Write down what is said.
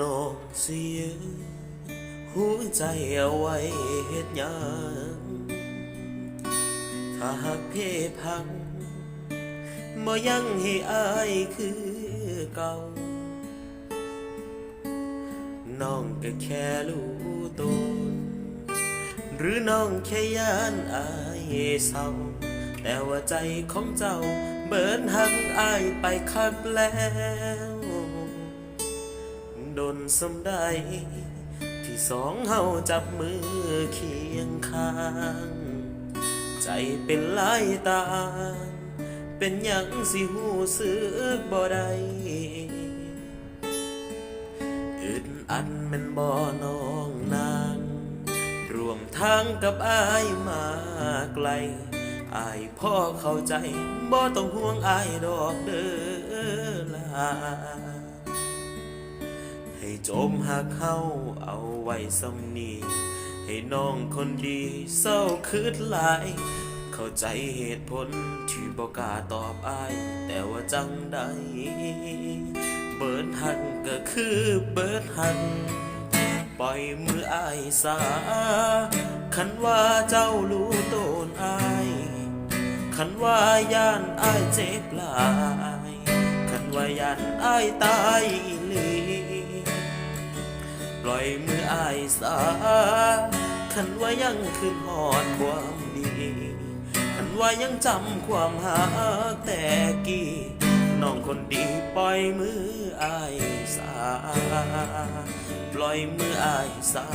นองเสียหัวใจเอาไว้เฮ็ดหยังถ้าหากเพพังบ่ยังให้อายคือเก่า น้องก็แค่รู้ตนหรือน้องแค่ย่านอายเศร้า แต่ว่าใจของเจ้าเบินหักอายไปคักแล้ว ดนสำได้ ที่สองเฮาจับมือเคียงข้าง ใจเป็นลายตา เป็นหยังสิหูสึกบ่ได้อึดอันแมันบ่น้องนางรวมทางกับอายมาไกลอายพ่อเข้าใจบ่ต้องห่วงอายดอกเด้อลา ให้จมหักเข้าเอาไว้สำนีให้น้องคนดีเศร้าคืดหลาย เข้าใจเหตุผลที่บอกกาตอบอาย แต่ว่าจังใด เบิดหักก็คือเบิดหักปล่อยมืออายสา คันว่าเจ้ารู้ตนอาย คันว่าย่านอายเจ็บหลาย คันว่าย่านอายตายอีหลี ปล่อยมืออายสาคันว่ายังคืนหอดความดีคันว่ายังจำความหาแต่กี้น้องคนดีปล่อยมืออายสา ปล่อยมืออายสา